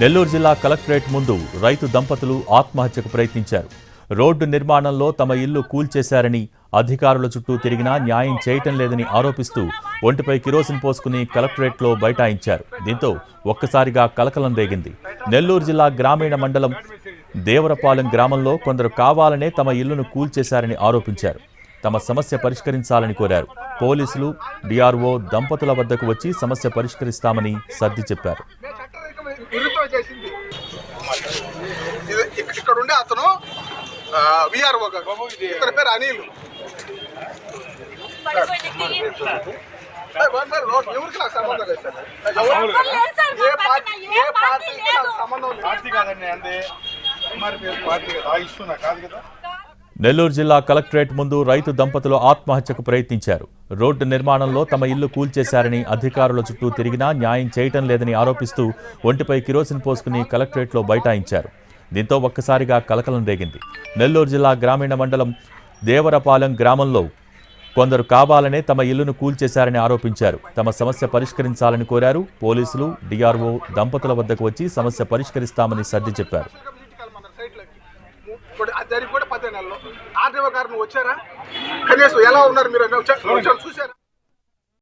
నెల్లూరు జిల్లా కలెక్టరేట్ ముందు రైతు దంపతులు ఆత్మహత్యకు ప్రయత్నించారు. రోడ్డు నిర్మాణంలో తమ ఇల్లు కూల్చేశారని అధికారుల చుట్టూ తిరిగినా న్యాయం చేయటం లేదని ఆరోపిస్తూ ఒంటిపై కిరోసిన్ పోసుకుని కలెక్టరేట్లో బైఠాయించారు. దీంతో ఒక్కసారిగా కలకలం రేగింది. నెల్లూరు జిల్లా గ్రామీణ మండలం దేవరపాలెం గ్రామంలో కొందరు కావాలనే తమ ఇల్లును కూల్చేశారని ఆరోపించారు. తమ సమస్య పరిష్కరించాలని కోరారు. పోలీసులు డిఆర్ఓ దంపతుల వద్దకు వచ్చి సమస్య పరిష్కరిస్తామని సర్ది చెప్పారు. విరుద్ధం చేసింది. ఇక్కడ ఉండే అతను విఆర్ఓ గారు. ఇతని పేరు అనిల్. ఎవరికి నాకు సంబంధం లేదు సార్. ఏ పార్టీ ఏ పార్టీకి నాకు లేదు. సంబంధం లేదు. పార్టీ కాదండి అందే. ఎంఆర్పిఎస్ పార్టీ కదా. ఆ ఇష్యూ నాకు కాదు కదా? నెల్లూరు జిల్లా కలెక్టరేట్ ముందు రైతు దంపతులు ఆత్మహత్యకు ప్రయత్నించారు. రోడ్డు నిర్మాణంలో తమ ఇల్లు కూల్చేశారని అధికారుల చుట్టూ తిరిగినా న్యాయం చేయటం లేదని ఆరోపిస్తూ ఒంటిపై కిరోసిన్ పోసుకుని కలెక్టరేట్లో బైఠాయించారు. దీంతో ఒక్కసారిగా కలకలం రేగింది. నెల్లూరు జిల్లా గ్రామీణ మండలం దేవరపాలెం గ్రామంలో కొందరు కావాలనే తమ ఇల్లును కూల్చేశారని ఆరోపించారు. తమ సమస్య పరిష్కరించాలని కోరారు. పోలీసులు డిఆర్ఓ దంపతుల వద్దకు వచ్చి సమస్య పరిష్కరిస్తామని సర్ది చెప్పారు. జరిగి కూడా పదిహేను నెలలు ఆర్టీఓ గారు నువ్వు వచ్చారా? కనీసం ఎలా ఉన్నారు మీరు? వచ్చారు చూసారా